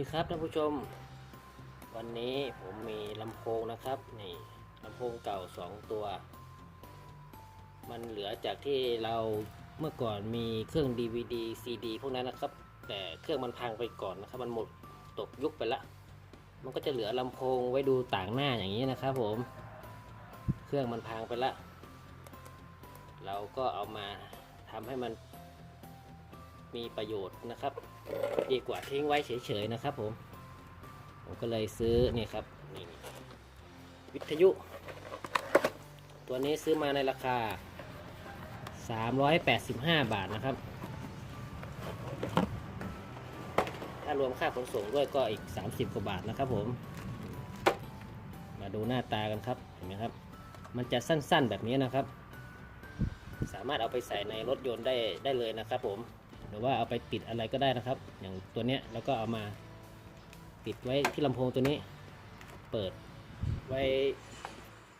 ดีครับท่านผู้ชม วันนี้ผมมีลำโพงนะครับนี่ลำโพงเก่า 2 ตัว มันเหลือจากที่เราเมื่อก่อนมีเครื่อง DVD CD พวกนั้นนะครับ แต่เครื่องมันพังไปก่อนนะครับ มันหมดตกยุคไปละ มันก็จะเหลือลำโพงไว้ดูต่างหน้าอย่างนี้นะครับผม เครื่องมันพังไปละ เราก็เอามาทำให้มันมีประโยชน์นะครับ ดีกว่าทิ้งไว้เฉยๆนะครับผม ผมก็เลยซื้อนี่ครับนี่วิทยุ ตัวนี้ซื้อมาในราคา 385 บาทนะครับ ถ้ารวมค่าขนส่งด้วยก็อีก 30 กว่าบาทนะครับผม มาดูหน้าตากันครับ เห็นไหมครับ มันจะสั้นๆแบบนี้นะครับ สามารถเอาไปใส่ในรถยนต์ได้ได้เลยนะครับผม หรือว่าเอาไปติดอะไรก็ได้นะครับ อย่างตัวเนี้ยแล้วก็เอามาติดไว้ที่ลำโพงตัวนี้ เปิดไว้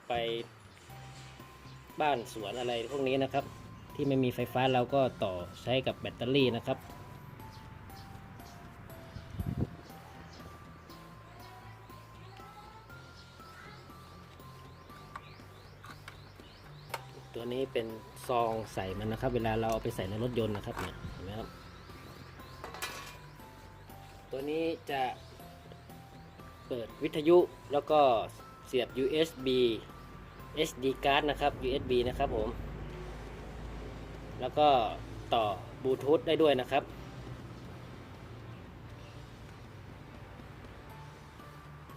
ไปบ้านสวนอะไรพวกนี้นะครับ ที่ไม่มีไฟฟ้าเราก็ต่อใช้กับแบตเตอรี่นะครับตัวนี้เป็นซองใส่มันนะครับ เวลาเราเอาไปใส่ในรถยนต์นะครับเนี่ย ตัวนี้จะเปิดวิทยุแล้วก็เสียบ USB SD card นะครับ USB นะครับผม แล้วก็ต่อบลูทูธได้ด้วยนะครับ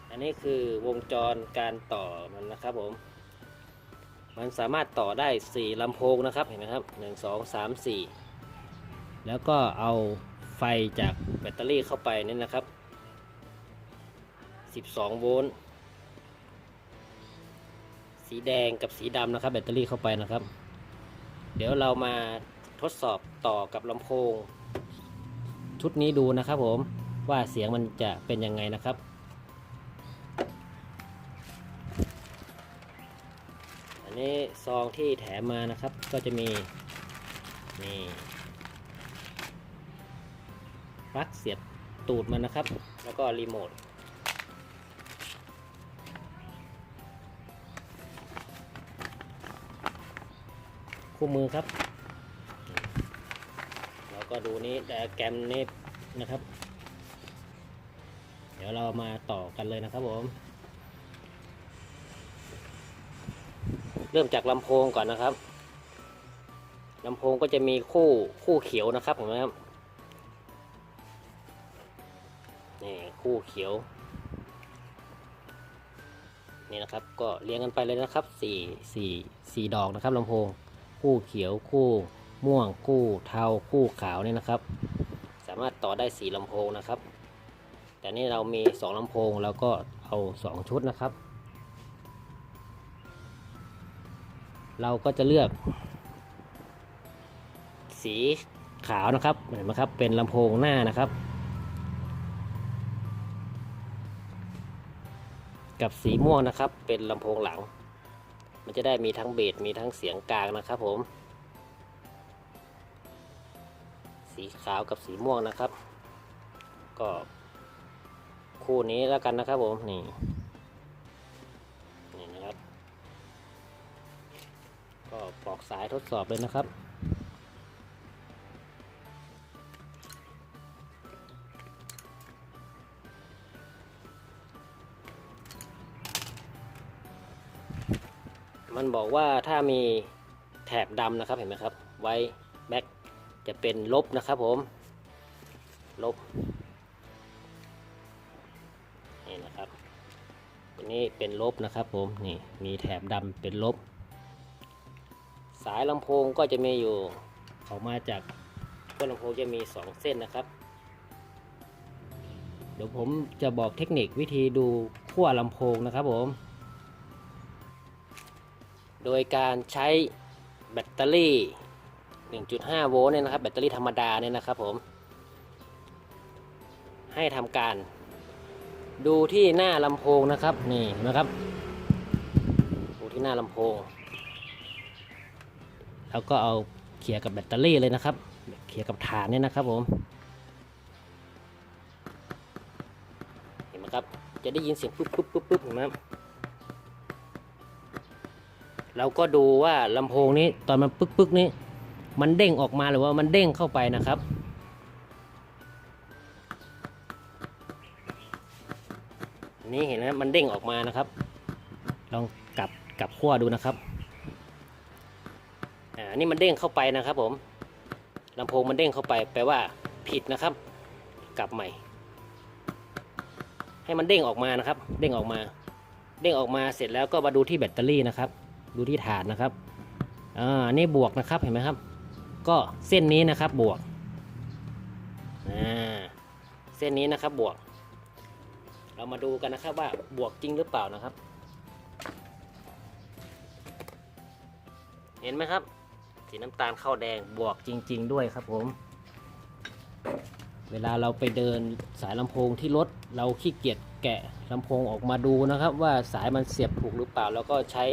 อันนี้คือวงจรการต่อมันนะครับผม มันสามารถต่อได้ 4ลำโพงนะครับ เห็นไหมครับ 1 2 3 4 แล้วก็เอา ไฟจากแบตเตอรี่เข้าไปนี่นะครับ 12 โวลต์ สีแดงกับสีดำนะครับ แบตเตอรี่เข้าไปนะครับ เดี๋ยวเรามาทดสอบต่อกับลำโพง ชุดนี้ดูนะครับผมว่าเสียงมันจะเป็นยังไงนะครับอันนี้ซองที่แถมมานะครับก็จะมีนี่ ปลั๊กเสียบตูดมันนะครับ แล้วก็รีโมทคู่มือครับ แล้วก็ดูนี้ไดอะแกรมนี้นะครับ เดี๋ยวเรามาต่อกันเลยนะครับผมเริ่มจากลำโพงก่อนนะครับลำโพงก็จะมีคู่คู่เขียวนะครับเห็นไหมครับ นี่คู่เขียว นี่นะครับก็เรียงกันไปเลยนะครับสี่สี่สี่ดอกนะครับลำโพง คู่เขียวคู่ม่วงคู่เทาคู่ขาวนี่นะครับ สามารถต่อได้สี่ลำโพงนะครับ แต่นี่เรามีสองลำโพงแล้วก็เอาสองชุดนะครับ เราก็จะเลือก สีขาวนะครับเห็นไหมครับเป็นลำโพงหน้านะครับ กับสีม่วงนะครับ เป็นลำโพงหลัง มันจะได้มีทั้งเบสมีทั้งเสียงกลางนะครับผม สีขาวกับสีม่วงนะครับ ก็ คู่นี้แล้วกันนะครับผมนี่นี่นะครับ ก็ปลอกสายทดสอบเลยนะครับ มันบอกว่าถ้ามีแถบดำนะครับเห็นไหมครับ ไว้แบ็คจะเป็นลบนะครับผม ลบ นี่นะครับตัวนี้เป็นลบนะครับผม นี่มีแถบดำเป็นลบ สายลำโพงก็จะมีอยู่ออกมาจากขั้วลำโพงจะมี 2 เส้นนะครับ เดี๋ยวผมจะบอกเทคนิควิธีดูขั้วลำโพงนะครับผม โดยการใช้แบตเตอรี่ 1.5 โวลต์เนี่ยนะครับ แบตเตอรี่ธรรมดาเนี่ยนะครับผม ให้ทำการดูที่หน้าลำโพงนะครับ นี่เห็นะครับ ดูที่หน้าลำโพง แล้วก็เอาเขี่ยกับแบตเตอรี่เลยนะครับ เขี่ยกับฐานเนี่ยนะครับผม เห็นะครับ จะได้ยินเสียงปุ๊บปุ๊บปุ๊บปุ๊บเห็นไหมครับ เราก็ดูว่าลำโพงนี้ตอนมันปึ๊กปึ๊กนี้ มันเด้งออกมาหรือว่ามันเด้งเข้าไปนะครับ นี่เห็นไหมมันเด้งออกมานะครับ ลองกลับกลับขั้วดูนะครับอ่านี่มันเด้งเข้าไปนะครับ ผมลำโพงมันเด้งเข้าไปแปลว่าผิดนะครับ กลับใหม่ ให้มันเด้งออกมานะครับ เด้งออกมา เด้งออกมาเสร็จแล้วก็มาดูที่แบตเตอรี่นะครับ ดูที่ฐานนะครับอ่านี่บวกนะครับเห็นไหมครับ ก็เส้นนี้นะครับบวกอ่าเส้นนี้นะครับบวก เรามาดูกันนะครับว่าบวกจริงหรือเปล่านะครับ เห็นไหมครับสีน้ำตาลเข้าแดงบวกจริง ๆ ด้วยครับผม เวลาเราไปเดินสายลำโพงที่รถเราขี้เกียจแกะลำโพงออกมาดูนะครับ ว่าสายมันเสียบถูกหรือเปล่า แล้วก็ใช้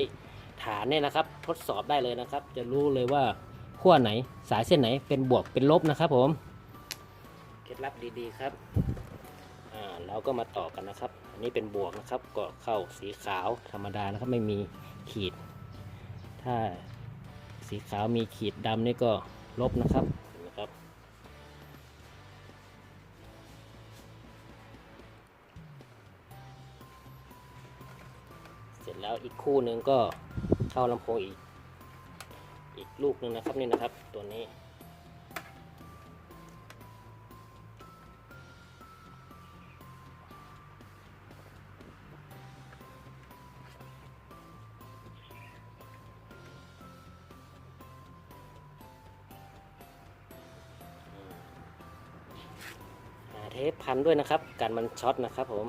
ฐานเนี่ยนะครับ ทดสอบได้เลยนะครับ จะรู้เลยว่าขั้วไหนสายเส้นไหนเป็นบวกเป็นลบนะครับผมเคล็ดลับดีๆครับอ่าเราก็มาต่อกันนะครับ อันนี้เป็นบวกนะครับก็เข้าสีขาวธรรมดานะครับไม่มีขีด ถ้าสีขาวมีขีดดำนี่ก็ลบนะครับนไหมครับเสร็จแล้วอีกคู่หนึ่งก็ เข้าลำโพงอีก อีกลูกหนึ่งนะครับนี่นะครับ ตัวนี้ เทปพันด้วยนะครับกันมันช็อตนะครับผม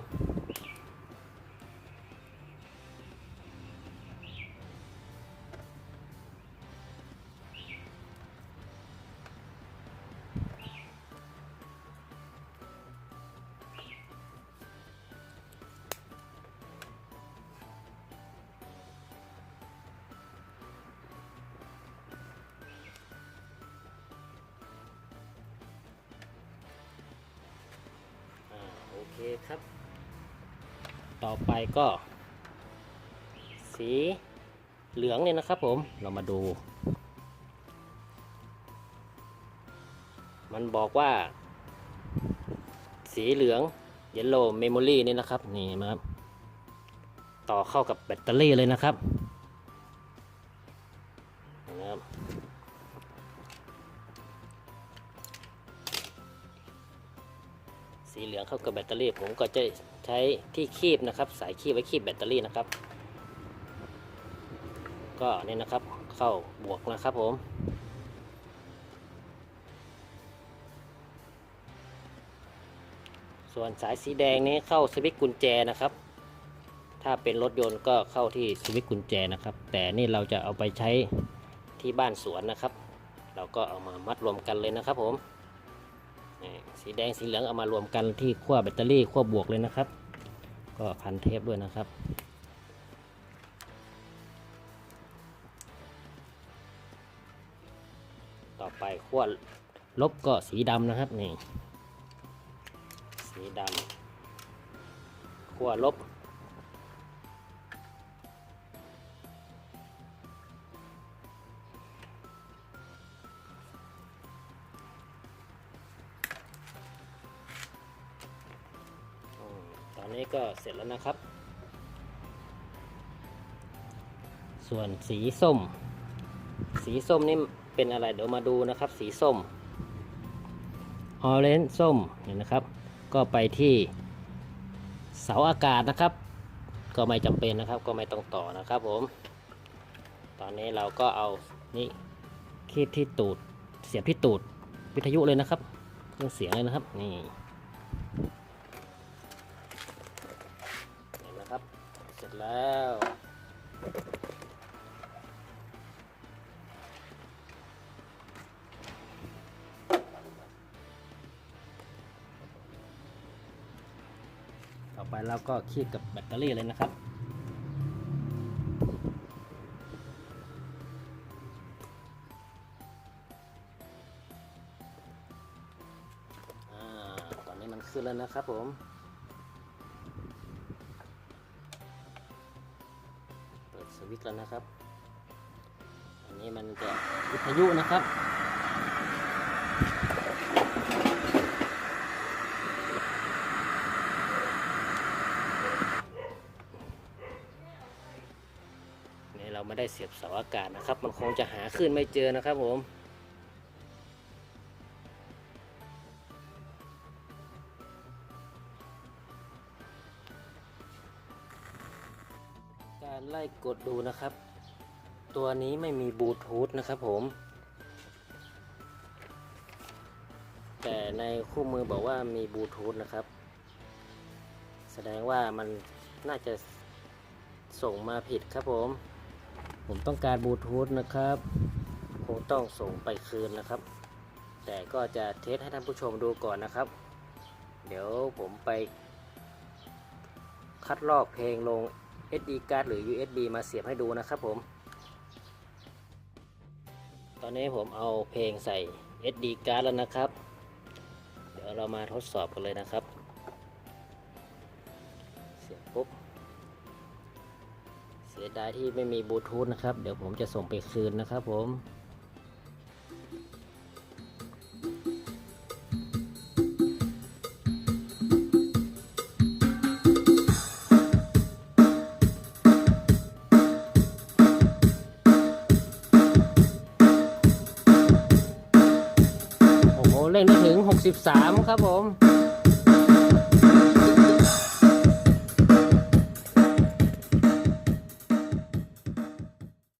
เคครับ ต่อไปก็ สีเหลืองเนี่ยนะครับผมเรามาดู มันบอกว่า สีเหลือง Yellow Memory นี่นะครับนี่นะครับต่อเข้ากับแบตเตอรี่เลยนะครับนะครับ สีเหลืองเข้ากับแบตเตอรี่ ผมก็จะใช้ที่คีบนะครับ สายคีบไว้คีบแบตเตอรี่นะครับ ก็นี่นะครับเข้าบวกนะครับผมส่วนสายสีแดงนี้เข้าสวิตช์กุญแจนะครับ ถ้าเป็นรถยนต์ก็เข้าที่สวิตช์กุญแจนะครับ แต่นี่เราจะเอาไปใช้ที่บ้านสวนนะครับ เราก็เอามามัดรวมกันเลยนะครับผม สีแดงสีเหลืองเอามารวมกันที่ขั้วแบตเตอรี่ขั้วบวกเลยนะครับ ก็พันเทปด้วยนะครับต่อไปขั้วลบก็สีดำนะครับนี่สีดำขั้วลบ นี้ก็เสร็จแล้วนะครับ ส่วนสีส้ม สีส้มนี่เป็นอะไรเดี๋ยวมาดูนะครับ สีส้มออเรนจ์ส้มเนี่ยนะครับ ก็ไปที่เสาอากาศนะครับ ก็ไม่จำเป็นนะครับ ก็ไม่ต้องต่อนะครับผม ตอนนี้เราก็เอานี่คีดที่ตูด เสียบที่ตูดวิทยุเลยนะครับเครื่องเสียงเลยนะครับนี่ แล้ว ต่อไปเราก็คีบกับแบตเตอรี่เลยนะครับอ่าตอนนี้มันขึ้นแล้วนะครับผม วิกแล้วนะครับ อันนี้มันจะวิทยุนะครับนี่เราไม่ได้เสียบเสาอากาศนะครับ มันคงจะหาขึ้นไม่เจอนะครับผม ไล่กดดูนะครับ ตัวนี้ไม่มีบลูทูธนะครับผม แต่ในคู่มือบอกว่ามีบลูทูธนะครับ แสดงว่ามันน่าจะส่งมาผิดครับผม ผมต้องการบลูทูธนะครับ คงต้องส่งไปคืนนะครับ แต่ก็จะเทสให้ท่านผู้ชมดูก่อนนะครับ เดี๋ยวผมไปคัดลอกเพลงลง SD card หรือ USB มาเสียบให้ดูนะครับผม ตอนนี้ผมเอาเพลงใส่ SD card แล้วนะครับ เดี๋ยวเรามาทดสอบกันเลยนะครับ เสียบปุ๊บ เสียดายที่ไม่มีบลูทูธนะครับ เดี๋ยวผมจะส่งไปคืนนะครับผม สิบสามครับผม